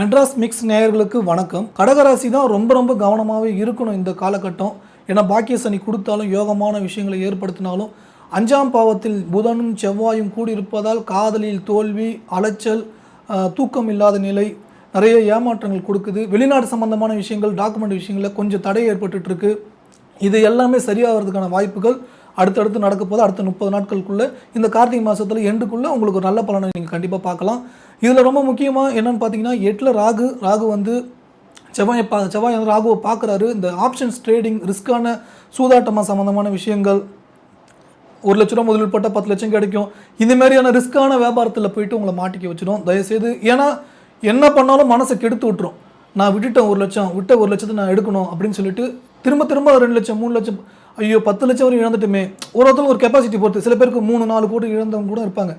Madras mix நேயர்களுக்கு வணக்கம். கடகராசி தான் ரொம்ப ரொம்ப கவனமாகவே இருக்கணும் இந்த காலகட்டம். ஏன்னா பாக்கிய சனி கொடுத்தாலும் யோகமான விஷயங்களை ஏற்படுத்தினாலும் அஞ்சாம் பாவத்தில் புதனும் செவ்வாயும் கூடியிருப்பதால் காதலில் தோல்வி அலைச்சல் தூக்கம் இல்லாத நிலை நிறைய ஏமாற்றங்கள் கொடுக்குது. வெளிநாடு சம்பந்தமான விஷயங்கள் டாக்குமெண்ட் விஷயங்களில் கொஞ்சம் தடை ஏற்பட்டுட்டுருக்கு இது எல்லாமே சரியாகிறதுக்கான வாய்ப்புகள். அடுத்தடுத்து நடக்க போது அடுத்த முப்பது நாட்களுக்குள்ளே இந்த கார்த்திகை மாதத்தில் எண்டுக்குள்ளே உங்களுக்கு ஒரு நல்ல பலனை நீங்கள் கண்டிப்பாக பார்க்கலாம். இதில் ரொம்ப முக்கியமாக என்னென்னு பார்த்தீங்கன்னா எட்டில் ராகு ராகு வந்து செவ்வாயை பா செவ்வாய் வந்து ராகுவை பார்க்குறாரு இந்த ஆப்ஷன்ஸ் ட்ரேடிங் ரிஸ்க்கான சூதாட்டமாக சம்மந்தமான விஷயங்கள் ஒரு லட்ச ரூபா முதலீடு போட்டால் பத்து லட்சம் கிடைக்கும். இந்த மாதிரியான ரிஸ்க்கான வியாபாரத்தில் போயிட்டு உங்களை மாட்டிக்க வச்சிடும் தயவுசெய்து ஏன்னா என்ன பண்ணாலும் மனசை கெடுத்து விட்டுரும். நான் விட்டுட்டேன் ஒரு லட்சம் விட்ட ஒரு லட்சத்தை நான் எடுக்கணும் அப்படின்னு சொல்லிட்டு திரும்ப திரும்ப ரெண்டு லட்சம் மூணு லட்சம் ஐயோ பத்து லட்சம் வரையும் இழந்துட்டுமே. ஒரு ஒரு கெப்பாசிட்டி பொறுத்து சில பேருக்கு மூணு நாலு கோடி இழந்தவங்க கூட இருப்பாங்க.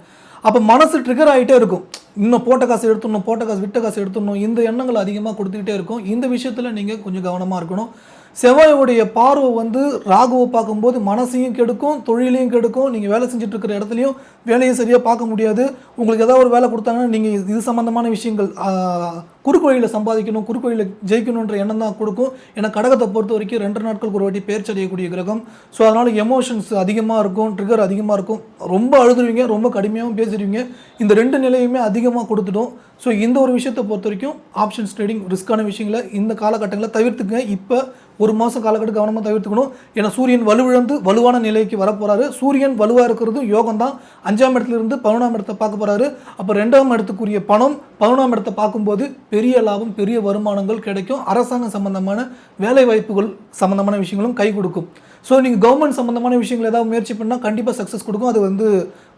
அப்போ மனசு ட்ரிகர் ஆகிட்டே இருக்கும். இன்னும் போட்ட காசு எடுத்துடணும் போட்ட காசு விட்ட காசு எடுத்துடணும். இந்த எண்ணங்கள் அதிகமாக கொடுத்துக்கிட்டே இருக்கும். இந்த விஷயத்தில் நீங்கள் கொஞ்சம் கவனமாக இருக்கணும். செவ்வாயுடைய பார்வை வந்து ராகுவை பார்க்கும்போது மனசையும் கெடுக்கும் தொழிலையும் கெடுக்கும். நீங்கள் வேலை செஞ்சுட்டு இருக்கிற இடத்துலையும் வேலையை சரியாக பார்க்க முடியாது. உங்களுக்கு ஏதாவது ஒரு வேலை கொடுத்தாங்கன்னா நீங்கள் இது சம்மந்தமான விஷயங்கள் ஆஹ், குறுக்கு வழியில் சம்பாதிக்கணும் குறுக்கு வழியில் ஜெயிக்கணுன்ற எண்ணம் தான் கொடுக்கும். ஏன்னா கடகத்தை பொறுத்த வரைக்கும் ரெண்டு நாட்களுக்கு ஒரு வாட்டி பேர் அடையக்கூடிய கிரகம். ஸோ அதனால் எமோஷன்ஸ் அதிகமாக இருக்கும் ட்ரிகர் அதிகமாக இருக்கும். ரொம்ப அழுதுருவீங்க ரொம்ப கடுமையாகவும் பேசிடுவீங்க. இந்த ரெண்டு நிலையுமே அதிகமாக கொடுத்துட்டோம் ஸோ இந்த ஒரு விஷயத்தை பொறுத்த வரைக்கும் ஆப்ஷன்ஸ் ட்ரேடிங் ரிஸ்க்கான விஷயங்களை இந்த காலகட்டங்களில் தவிர்த்துக்கங்க. இப்போ ஒரு மாதம் காலக்கட்டு கவனமாக தவிர்த்துக்கணும். ஏன்னா சூரியன் வலுவிழந்து வலுவான நிலைக்கு வரப்போகிறாரு சூரியன் வலுவாக இருக்கிறது யோகம் தான் அஞ்சாம் இடத்துல இருந்து பதினொன்றாம் இடத்தை பார்க்க போகிறாரு அப்போ ரெண்டாம் இடத்துக்குரிய பணம் பதினொன்றாம் இடத்தை பார்க்கும்போது பெரிய லாபம் பெரிய வருமானங்கள் கிடைக்கும். அரசாங்கம் சம்பந்தமான வேலை வாய்ப்புகள் சம்பந்தமான விஷயங்களும் கை கொடுக்கும். ஸோ நீங்கள் கவர்மெண்ட் சம்மந்தமான விஷயங்கள் ஏதாவது முயற்சி பண்ணால் கண்டிப்பாக சக்ஸஸ் கொடுக்கும். அது வந்து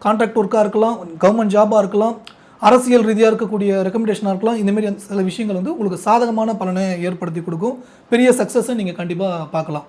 கான்ட்ராக்ட் ஒர்க்காக இருக்கலாம் கவர்மெண்ட் ஜாபாக இருக்கலாம் அரசியல் ரீதியாக இருக்கக்கூடிய ரெக்கமெண்டேஷனாக இருக்கலாம். இந்தமாரி சில விஷயங்கள் வந்து உங்களுக்கு சாதகமான பலனை ஏற்படுத்தி கொடுக்கும். பெரிய சக்ஸஸை நீங்கள் கண்டிப்பாக பார்க்கலாம்.